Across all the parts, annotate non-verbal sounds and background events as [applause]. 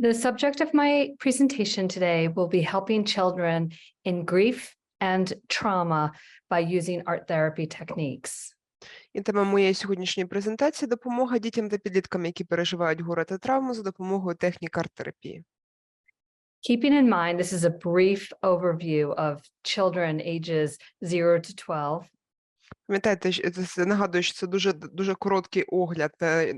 The subject of my presentation today will be helping children in grief and trauma by using art therapy techniques. І тема моєї сьогоднішньої презентації допомога дітям та підліткам, які переживають горе та травму за допомогою технік арт-терапії. Keeping in mind, this is a brief overview of children ages 0 to 12. Пам'ятаєте, нагадую, що це дуже дуже короткий огляд, е,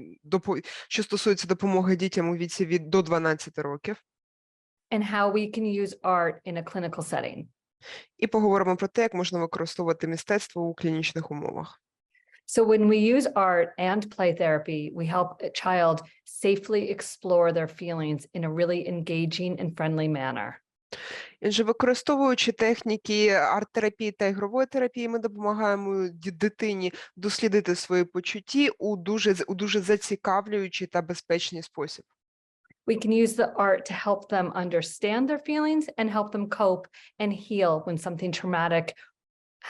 що стосується допомоги дітям у віці від до 12 років. and how we can use art in a clinical setting. І поговоримо про те, як можна використовувати мистецтво у клінічних умовах. So when we use art and play therapy, we help a child safely explore their feelings in a really engaging and friendly manner. Отже, використовуючи техніки арт-терапії та ігрової терапії, ми допомагаємо дитині дослідити свої почутті у дуже у дуже зацікавлюючий та безпечний спосіб. We can use the art to help them understand their feelings and help them cope and heal when something traumatic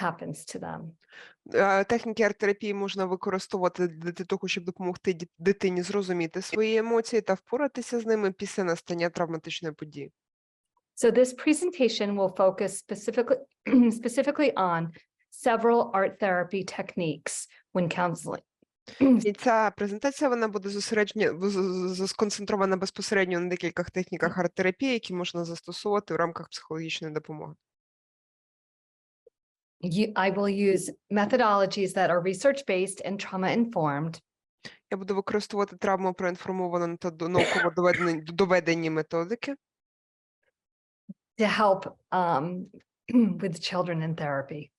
happens to them. Е, Техніки арт-терапії можна використовувати для того, щоб допомогти дитині зрозуміти свої емоції та впоратися з ними після настання травматичної події. So this presentation will focus specifically, [clears throat] specifically on several art therapy techniques when counseling. [clears throat] І ця презентація вона буде зосередження в- з- з- сконцентрована безпосередньо на декількох техніках арт-терапії, які можна застосовувати в рамках психологічної допомоги. You, I will use methodologies that are research-based and trauma-informed Я буду використовувати травму проінформовану та науково доведені методики to help um, [clears throat] with children in therapy.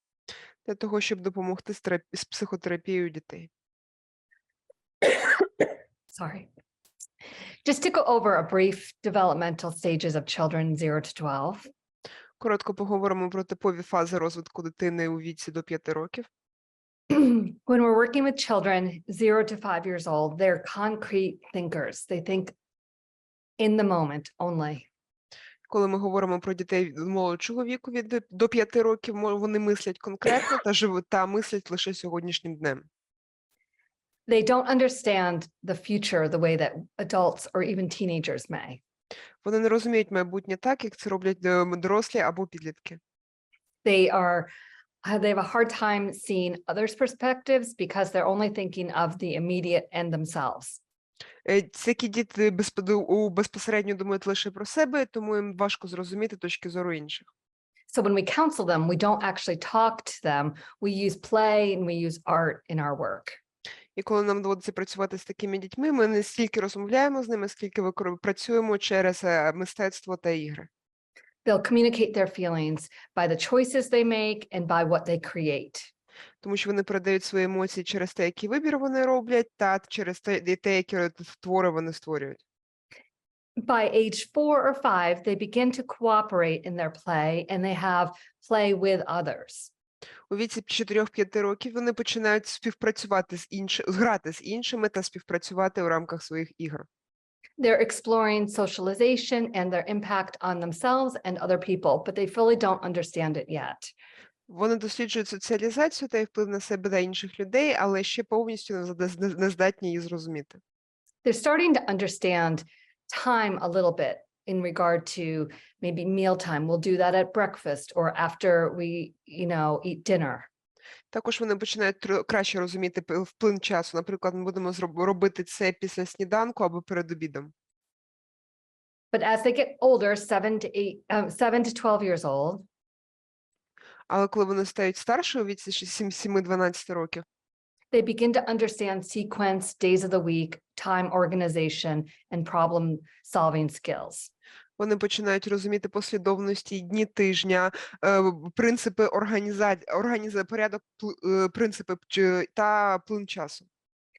для того, щоб допомогти з, терап- з психотерапією дітей. Sorry. Just to go over a brief developmental stages of children 0 to 12. Коротко поговоримо про типові фази розвитку дитини у віці до 5 років. [clears throat] When we're working with children 0 to 5 years old, they're concrete thinkers. They think in the moment only. Коли ми говоримо про дітей молодшого віку від до- 5 років, мо- вони мислять конкретно та живуть та мислять лише сьогоднішнім днем. They don't understand the future the way that adults or even teenagers may. Вони не розуміють майбутнє так, як це роблять е, дорослі або підлітки. They are uh, they have a hard time seeing others' perspectives because they're only thinking of the immediate and themselves. Е, Такі діти безпосередньо думають лише про себе, тому їм важко зрозуміти точки зору інших. So when we counsel them, we don't actually talk to them. We use play and we use art in our work. І коли нам доводиться працювати з такими дітьми, ми не стільки розмовляємо з ними, скільки працюємо через е, мистецтво та ігри. They'll communicate their feelings by the choices they make and by what they create. Тому що вони передають свої емоції через те, який вибір вони роблять, та через те, те, які твори вони створюють. By age four or five, they begin to cooperate in their play and they have play with others. У віці 4-5 років вони починають співпрацювати з іншими, грати з іншими та співпрацювати у рамках своїх ігор. They're exploring socialization and their impact on themselves and other people, but they fully don't understand it yet. Вони досліджують соціалізацію та вплив на себе та інших людей, але ще повністю не зда- не- не здатні її зрозуміти. They're starting to understand time a little bit in regard to maybe mealtime. We'll do that at breakfast or after we, you know, eat dinner. Також вони починають краще розуміти вплив часу. Наприклад, ми будемо робити це після сніданку або перед обідом. But as they get older, seven to eight, um, seven to 12 years old, Але коли вони стають старшою у віці 7-12 років, they begin to understand sequence, days of the week, time organization, and problem solving skills. вони починають розуміти послідовності, дні тижня, е, принципи організації, організа... порядок, е, принципи та плин часу.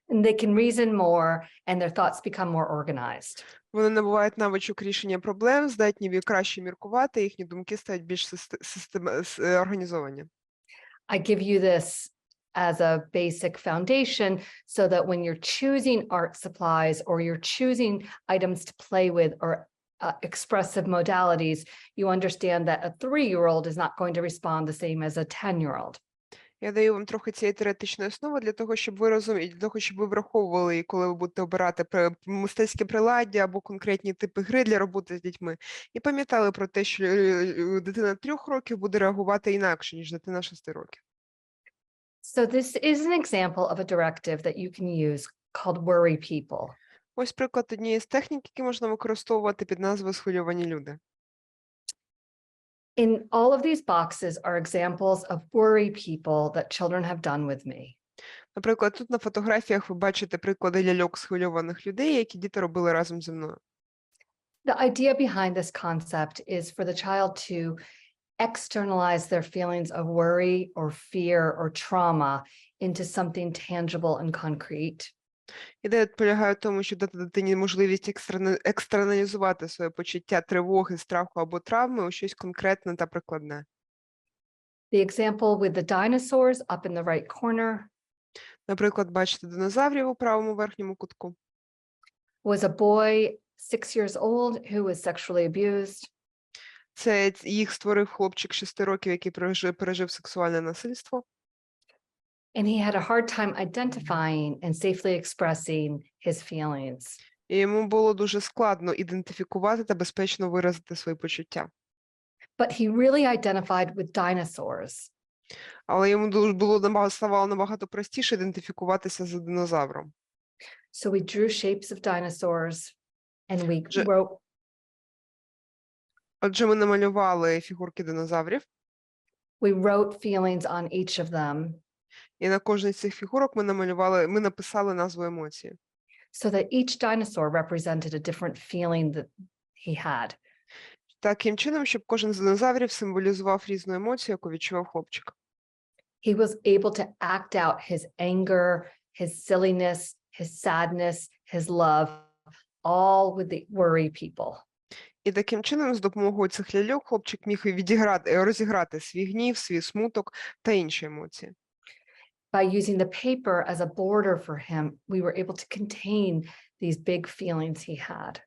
And they can reason more and their thoughts become more organized. Вони набувають навичок рішення проблем, здатні ві- краще міркувати, їхні думки стають більш систе- система- с- е, організовані. I give you this as a basic foundation so that when you're choosing art supplies or you're choosing items to play with or uh, expressive modalities, you understand that a three-year-old is not going to respond the same as a 10-year-old. Я даю вам трохи цієї теоретичної основи для того, щоб ви розуміли, для того, щоб ви враховували, коли ви будете обирати мистецьке приладдя або конкретні типи гри для роботи з дітьми, і пам'ятали про те, що е, дитина трьох років буде реагувати інакше, ніж дитина шести років. So this is an example of a directive that you can use called worry people. Ось приклад однієї з технік, які можна використовувати під назвою схвильовані люди. In all of these boxes are examples of worry people that children have done with me. Наприклад, тут на фотографіях ви бачите приклади ляльок схвильованих людей, які діти робили разом зі мною. The idea behind this concept is for the child to externalize their feelings of worry or fear or trauma into something tangible and concrete. Ідея полягає в тому, щоб дати дитині можливість екстрана- екстраналізувати своє почуття тривоги, страху або травми у щось конкретне та прикладне. The example with the dinosaurs up in the right corner Наприклад, бачите динозаврів у правому верхньому кутку. was a boy six years old who was sexually abused. Це їх створив хлопчик 6 років, який пережив, пережив сексуальне насильство. And he had a hard time identifying and safely expressing his feelings. І йому було дуже складно ідентифікувати та безпечно виразити свої почуття. But he really identified with dinosaurs. Але йому дуже було набагато ставало набагато простіше ідентифікуватися з динозавром. So we drew shapes of dinosaurs and we Je- wrote Отже, ми намалювали фігурки динозаврів, we wrote feelings on each of them і на кожній з цих фігурок ми намалювали, ми написали назву емоції. so that each dinosaur represented a different feeling that he had. Таким чином, щоб кожен з динозаврів символізував різну емоцію, яку відчував хлопчик. He was able to act out his anger, his silliness, his sadness, his love, all with the worry people. І таким чином, з допомогою цих ляльок, хлопчик міг відіграти, розіграти свій гнів, свій смуток та інші емоції. By using the paper as a border for him, we were able to contain these big feelings he had.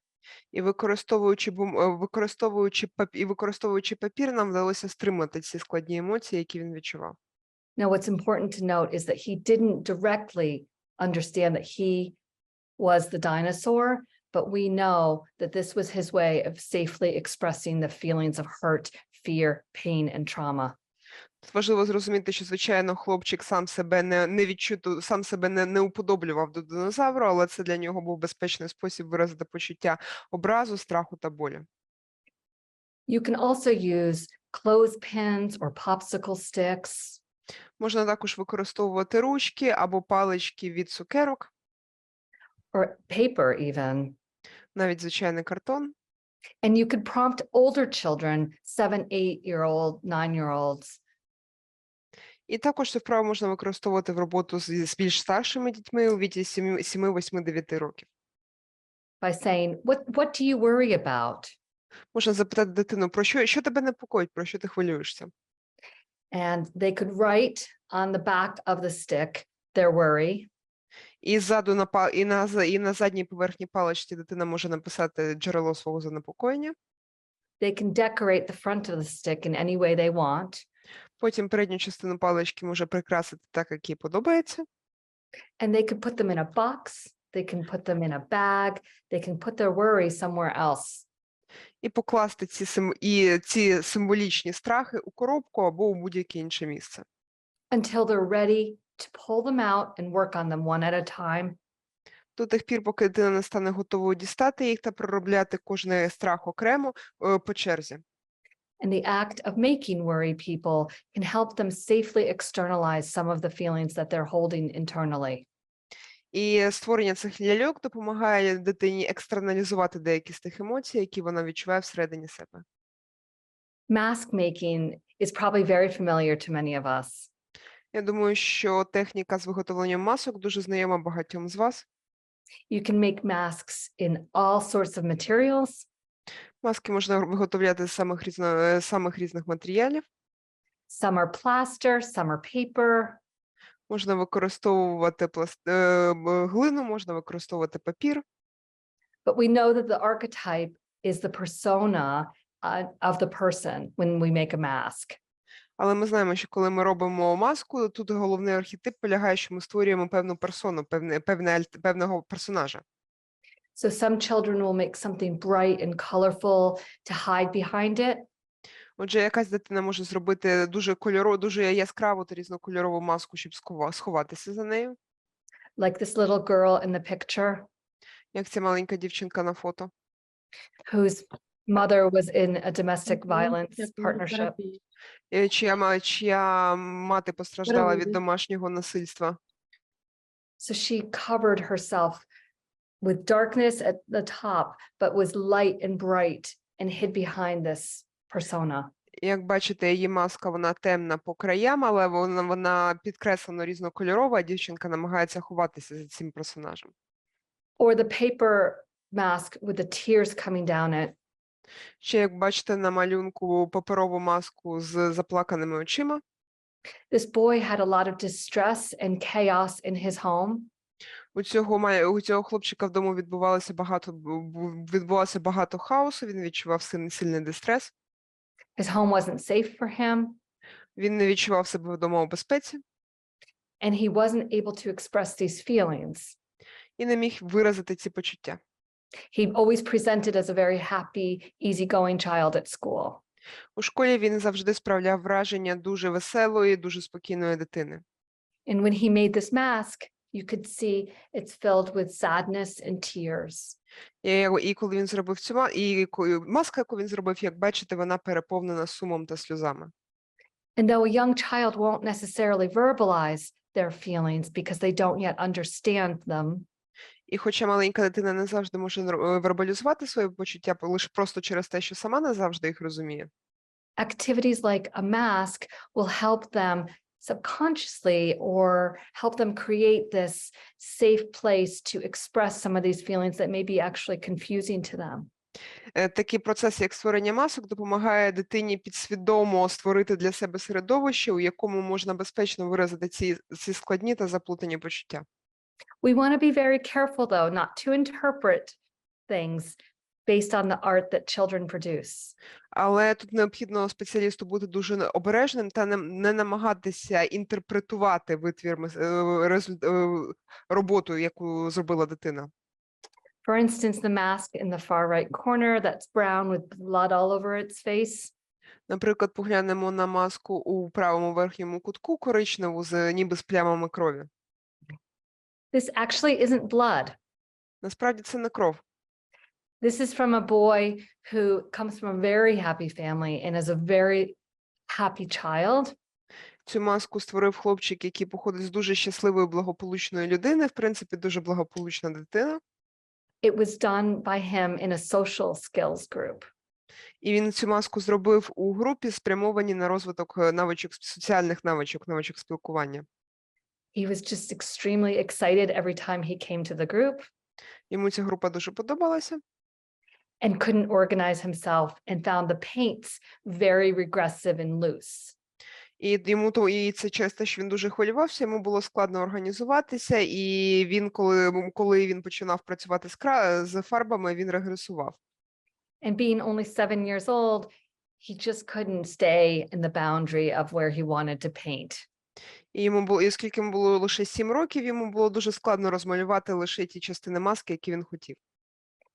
І використовуючи бум, е, використовуючи пап, і використовуючи папір, нам вдалося стримати ці складні емоції, які він відчував. Now, what's important to note is that he didn't directly understand that he was the dinosaur, but we know that this was his way of safely expressing the feelings of hurt, fear, pain, and trauma. Тут важливо зрозуміти, що звичайно хлопчик сам себе не, не відчуто, сам себе не, не уподоблював до динозавра, але це для нього був безпечний спосіб виразити почуття образу, страху та болі. You can also use clothespins or popsicle sticks Можна також використовувати ручки або палички від цукерок, or paper even. навіть звичайний картон. And you could prompt older children, seven, eight year old, nine year olds, І також цю вправу можна використовувати в роботу з, з більш старшими дітьми у віці 7, 7 8, 9 років. by saying, what, what do you worry about? Можна запитати дитину, про що, що тебе непокоїть, про що ти хвилюєшся. And they could write on the back of the stick their worry. І ззаду на і на і на задній поверхні паличці дитина може написати джерело свого занепокоєння. They can decorate the front of the stick in any way they want. Потім передню частину палички може прикрасити так, як їй подобається. And they could put them in a box. They can put them in a bag. They can put their worry somewhere else. І покласти ці сим і ці символічні страхи у коробку або у будь-яке інше місце. until they're ready to pull them out and work on them one at a time. До тих пір, поки дитина не стане готовою дістати їх та проробляти кожний страх окремо е, по черзі. And the act of making worry people can help them safely externalize some of the feelings that they're holding internally. І створення цих ляльок допомагає дитині екстраналізувати деякі з тих емоцій, які вона відчуває всередині себе. Mask making is probably very familiar to many of us. Я думаю, що техніка з виготовленням масок дуже знайома багатьом з вас. You can make masks in all sorts of materials. Маски можна виготовляти з самих, різно, самих різних матеріалів. Some are plaster, some are paper. Можна використовувати пласт... е, глину, можна використовувати папір. But we know that the archetype is the persona uh, of the person when we make a mask. Але ми знаємо, що коли ми робимо маску, тут головний архетип полягає, що ми створюємо певну персону, певне, певне, певного персонажа. So some children will make something bright and colorful to hide behind it. Отже, якась дитина може зробити дуже кольорову, дуже яскраву та різнокольорову маску, щоб сховатися за нею, like this little girl in the picture як ця маленька дівчинка на фото. whose mother was in a domestic violence partnership. Е, Чия, чия мати постраждала від домашнього насильства. So she covered herself with darkness at the top, but was light and bright and hid behind this persona. Як бачите, її маска вона темна по краям, але вона, вона підкреслено різнокольорова, а дівчинка намагається ховатися за цим персонажем. Or the paper mask with the tears coming down it. Ще як бачите на малюнку паперову маску з заплаканими очима. This boy had a lot of distress and chaos in his home. У цього у цього хлопчика вдома відбувалося багато бу- бу- відбувалося багато хаосу. Він відчував сильний дистрес. His home wasn't safe for him, Він не відчував себе вдома у безпеці and he wasn't able to express these feelings. і не міг виразити ці почуття. He always presented as a very happy, easygoing child at school. У школі він завжди справляв враження дуже веселої, дуже спокійної дитини. And when he made this mask, you could see it's filled with sadness and tears. І, і коли він зробив цю ма- і ко- маска, яку він зробив, як бачите, вона переповнена сумом та сльозами. And though a young child won't necessarily verbalize their feelings because they don't yet understand them, І хоча маленька дитина не завжди може е, вербалізувати свої почуття, лише просто через те, що сама не завжди їх розуміє. activities like a mask will help them subconsciously or help them create this safe place to express some of these feelings that may be actually confusing to them. Е, Такий процес, як створення масок, допомагає дитині підсвідомо створити для себе середовище, у якому можна безпечно виразити ці, ці складні та заплутані почуття. We want to be very careful, though, not to interpret things based on the art that children produce. Але тут необхідно спеціалісту бути дуже обережним та не, не намагатися інтерпретувати витвір е, результ- е, роботу, яку зробила дитина. For instance, the mask in the far right corner that's brown with blood all over its face. Наприклад, поглянемо на маску у правому верхньому кутку коричневу з ніби з плямами крові. This actually isn't blood. Насправді це не кров. This is from a boy who comes from a very happy family and is a very happy child. Цю маску створив хлопчик, який походить з дуже щасливої, благополучної людини. В принципі, дуже благополучна дитина. It was done by him in a social skills group. І він цю маску зробив у групі, спрямованій на розвиток е, навичок соціальних навичок, навичок спілкування. He was just extremely excited every time he came to the group Йому ця група дуже подобалася. and couldn't organize himself and found the paints very regressive and loose. І йому то і це через те, що він дуже хвилювався, йому було складно організуватися, і він, коли, м- коли він починав працювати з, кра... з фарбами, він регресував. And being only seven years old, he just couldn't stay in the boundary of where he wanted to paint. І йому було, і оскільки йому було лише сім років, йому було дуже складно розмалювати лише ті частини маски, які він хотів.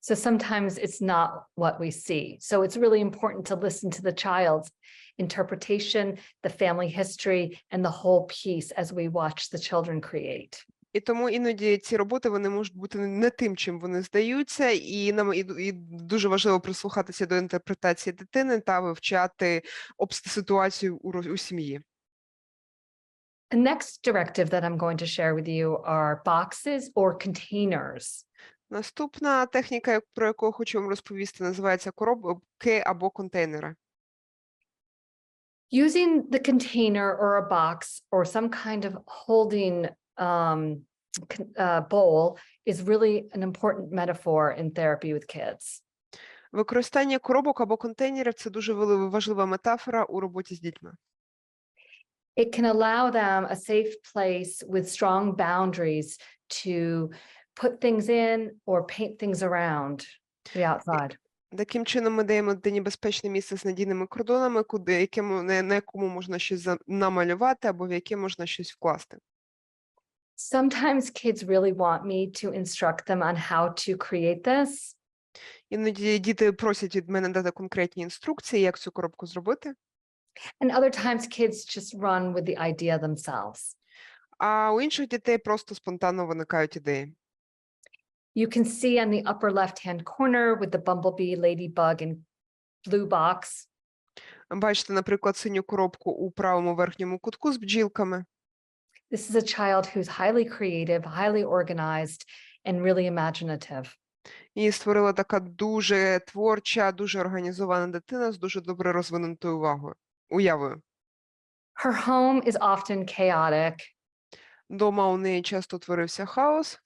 So sometimes it's not what we see. So it's really important to listen to the child's interpretation, the family history, and the whole piece as we watch the children create. І тому іноді ці роботи вони можуть бути не тим, чим вони здаються, і нам і, і дуже важливо прислухатися до інтерпретації дитини та вивчати ситуацію у, у сім'ї. The next directive that I'm going to share with you are boxes or containers. Наступна техніка, про яку я хочу вам розповісти, називається коробки або контейнери. Using the container or a box or some kind of holding um, uh, bowl is really an important metaphor in therapy with kids. Використання коробок або контейнерів це дуже важлива метафора у роботі з дітьми. It can allow them a safe place with strong boundaries to put things in or paint things around the outside. Таким чином ми даємо дитині безпечне місце з надійними кордонами, куди якому на, на якому можна щось намалювати або в яке можна щось вкласти. Sometimes kids really want me to instruct them on how to create this. Іноді діти просять від мене дати конкретні інструкції, як цю коробку зробити. And other times kids just run with the idea themselves. А у інших дітей просто спонтанно виникають ідеї. You can see on the upper left-hand corner with the bumblebee, ladybug and blue box. Бачите, наприклад, синю коробку у правому верхньому кутку з бджілками. This is a child who's highly creative, highly organized, and really imaginative. Її створила така дуже творча, дуже організована дитина з дуже добре розвинутою увагою, уявою. Her home is often chaotic, Дома у неї часто творився хаос,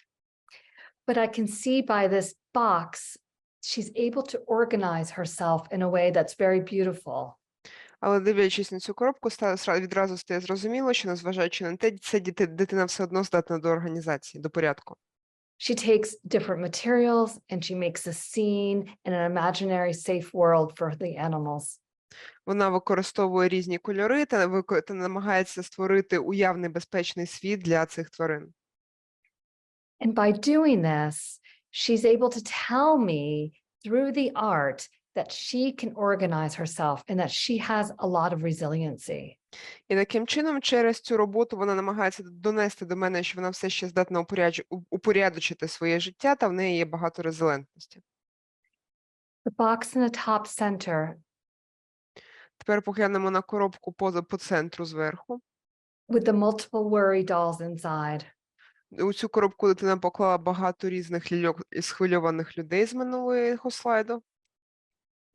but I can see by this box, she's able to organize herself in a way that's very beautiful. але дивлячись на цю коробку, ста- сра- відразу стає зрозуміло, що незважаючи на те, це діти, дитина все одно здатна до організації, до порядку. She takes different materials and she makes a scene in an imaginary safe world for the animals. Вона використовує різні кольори та, та намагається створити уявний безпечний світ для цих тварин. And by doing this, she's able to tell me through the art that she can organize herself and that she has a lot of resiliency. І таким чином, через цю роботу вона намагається донести до мене, що вона все ще здатна упорядж- у- упорядочити своє життя, та в неї є багато резилентності. The box in the top center Тепер поглянемо на коробку по, по центру зверху. with the multiple worry dolls inside. У цю коробку дитина поклала багато різних ляльок із схвильованих людей з минулого слайду.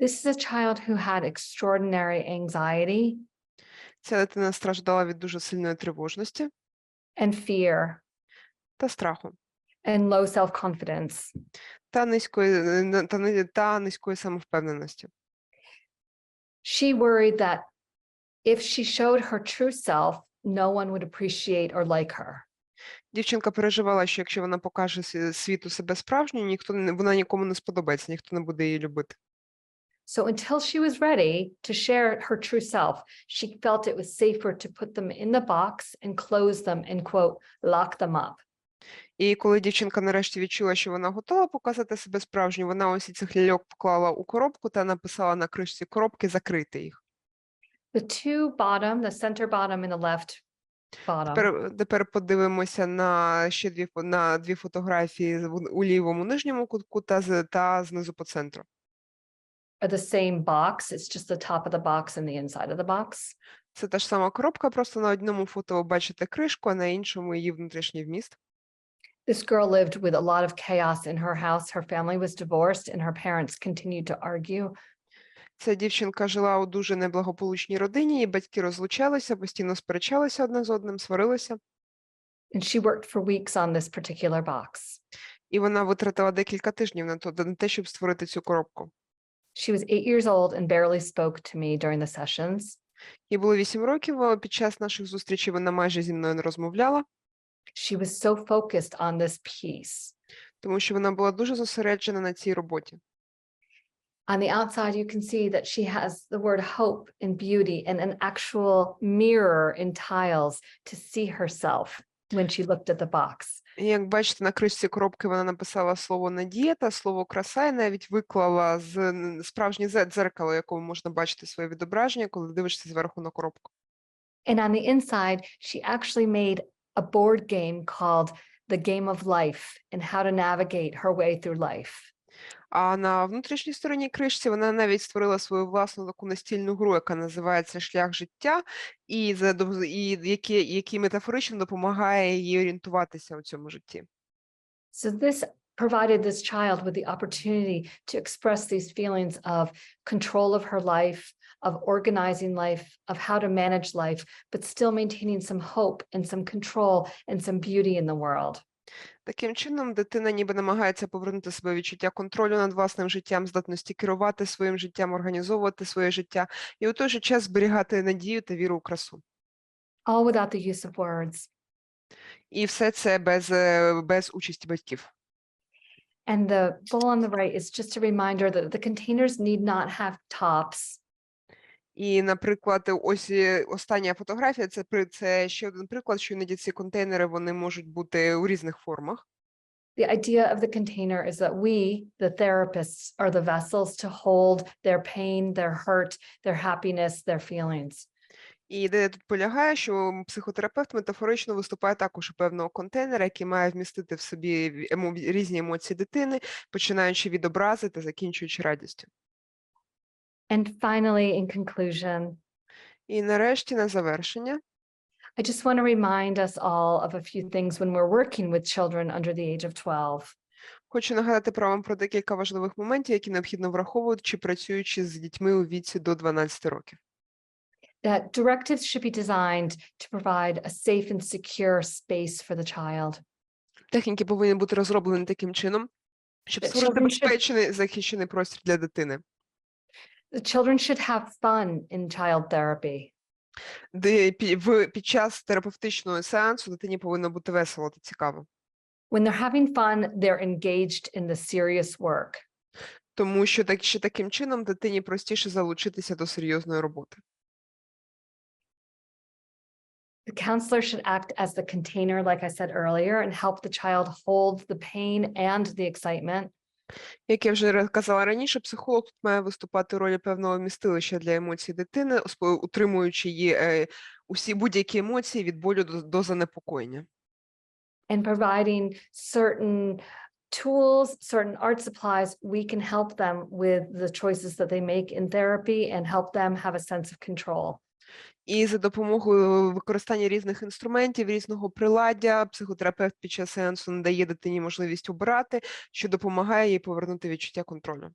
This is a child who had extraordinary anxiety Ця дитина страждала від дуже сильної тривожності and fear та страху, and low self-confidence. та низької, е, та, ни- та низької самовпевненості. She worried that if she showed her true self, no one would appreciate or like her. Дівчинка переживала, що якщо вона покаже сві- світу себе справжньою, ніхто не вона нікому не сподобається, ніхто не буде її любити. So until she was ready to share her true self, she felt it was safer to put them in the box and close them and quote, lock them up. І коли дівчинка нарешті відчула, що вона готова показати себе справжньою, вона ось цих ляльок поклала у коробку та написала на кришці коробки закрити їх. The two bottom, the center bottom and the left bottom Тепер, тепер подивимося на ще дві на дві фотографії у лівому нижньому кутку та з та знизу по центру. are the same box. It's just the top of the box and the inside of the box. Це та ж сама коробка, просто на одному фото ви бачите кришку, а на іншому її внутрішній вміст. This girl lived with a lot of chaos in her house. Her family was divorced and her parents continued to argue. Ця дівчинка жила у дуже неблагополучній родині, її батьки розлучалися, постійно сперечалися одне з одним, сварилися. And she worked for weeks on this particular box. І вона витратила декілька тижнів на то на те, щоб створити цю коробку. She was eight years old and barely spoke to me during the sessions. Їй було вісім років, але під час наших зустрічей вона майже зі мною не розмовляла, She was so focused on this piece. тому що вона була дуже зосереджена на цій роботі. On the outside, you can see that she has the word hope and beauty and an actual mirror in tiles to see herself when she looked at the box. І як бачите, на кришці коробки вона написала слово надія та слово краса, і навіть виклала з н- справжнє зе- дзеркало, в якому можна бачити своє відображення, коли дивишся зверху на коробку. And on the inside, she actually made a board game called The Game of Life and how to navigate her way through life. А на внутрішній стороні кришці вона навіть створила свою власну таку настільну гру, яка називається Шлях життя, і, за, і який, який метафорично допомагає їй орієнтуватися у цьому житті. So this provided this child with the opportunity to express these feelings of control of her life, of organizing life, of how to manage life, but still maintaining some hope and some control and some beauty in the world. Таким чином, дитина ніби намагається повернути себе відчуття контролю над власним життям, здатності керувати своїм життям, організовувати своє життя і у той же час зберігати надію та віру у красу. All without the use of words. І все це без, е, без участі батьків. And the bowl on the right is just a reminder that the containers need not have tops. І, наприклад, ось е, остання фотографія це це ще один приклад, що іноді ці контейнери вони можуть бути у різних формах. The idea of the container is that we, the therapists, are the vessels to hold their pain, their hurt, their happiness, their feelings. І ідея тут полягає, що психотерапевт метафорично виступає також у певного контейнера, який має вмістити в собі різні емоції дитини, починаючи від образи та закінчуючи радістю. And finally, in conclusion, І нарешті на завершення I just want to remind us all of a few things when we're working with children under the age of 12. хочу нагадати про вам про декілька важливих моментів, які необхідно враховувати, чи працюючи з дітьми у віці до 12 років. That directives should be designed to provide a safe and secure space for the child. Техніки повинні бути розроблені таким чином, щоб That створити безпечний захищений простір для дитини, The children should have fun in child therapy. де пі- в під час терапевтичного сеансу дитині повинно бути весело та цікаво, When they're having fun, they're engaged in the serious work. тому що так що таким чином дитині простіше залучитися до серйозної роботи. The counselor should act as the container, like I said earlier, and help the child hold the pain and the excitement. Як я вже казала раніше, психолог тут має виступати роль певного вмістилища для емоцій дитини, утримуючи її е, усі будь-які емоції від болю до, до занепокоєння. and providing certain tools, certain art supplies, we can help them with the choices that they make in therapy and help them have a sense of control. І за допомогою використання різних інструментів, різного приладдя, психотерапевт під час сеансу надає дитині можливість обирати, що допомагає їй повернути відчуття контролю.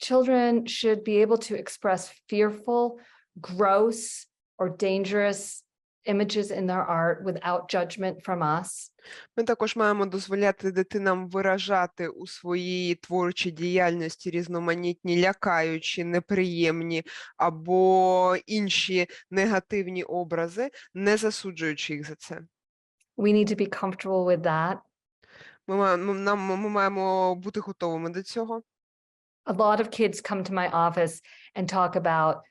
Children should be able to express fearful, gross, or dangerous images in their art without judgment from us. Ми також маємо дозволяти дитинам виражати у своїй творчій діяльності різноманітні лякаючі, неприємні або інші негативні образи, не засуджуючи їх за це. We need to be comfortable with that. Ми маємо, нам, ми маємо бути готовими до цього. a lot of kids come to my office and talk about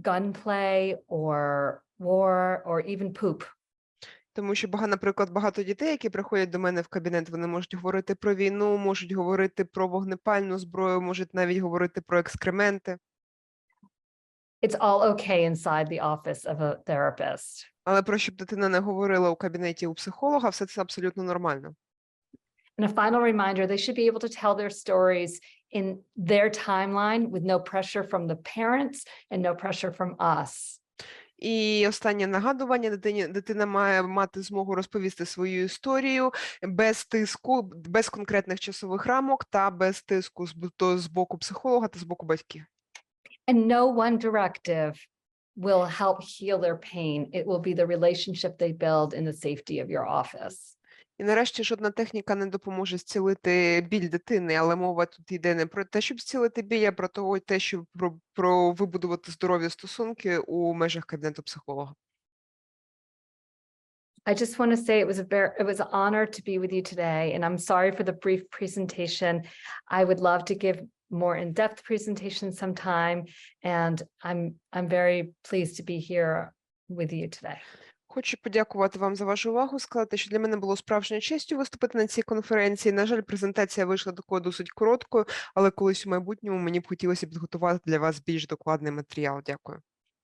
gunplay or war or even poop. Тому що багато, наприклад, багато дітей, які приходять до мене в кабінет, вони можуть говорити про війну, можуть говорити про вогнепальну зброю, можуть навіть говорити про екскременти. It's all okay inside the office of a therapist. Але про щоб дитина не говорила у кабінеті у психолога, все це абсолютно нормально. And a final reminder, they should be able to tell their stories in their timeline with no pressure from the parents and no pressure from us. І останнє нагадування: дитині дитина має мати змогу розповісти свою історію без тиску, без конкретних часових рамок та без тиску з, то з боку психолога та з боку батьків. And no one directive will help heal their pain. It will be the relationship they build in the safety of your office. І нарешті жодна техніка не допоможе зцілити біль дитини, але мова тут йде не про те, щоб зцілити біль, а про того, те, щоб про, про вибудувати здорові стосунки у межах кабінету психолога. I just want to say it was a very, it was an honor to be with you today, and I'm sorry for the brief presentation. I would love to give more in-depth presentation sometime, and I'm, I'm very pleased to be here with you today. Хочу подякувати вам за вашу увагу. Сказати, що для мене було справжньою честю виступити на цій конференції. На жаль, презентація вийшла такою досить короткою, але колись у майбутньому мені б хотілося підготувати для вас більш докладний матеріал. Дякую.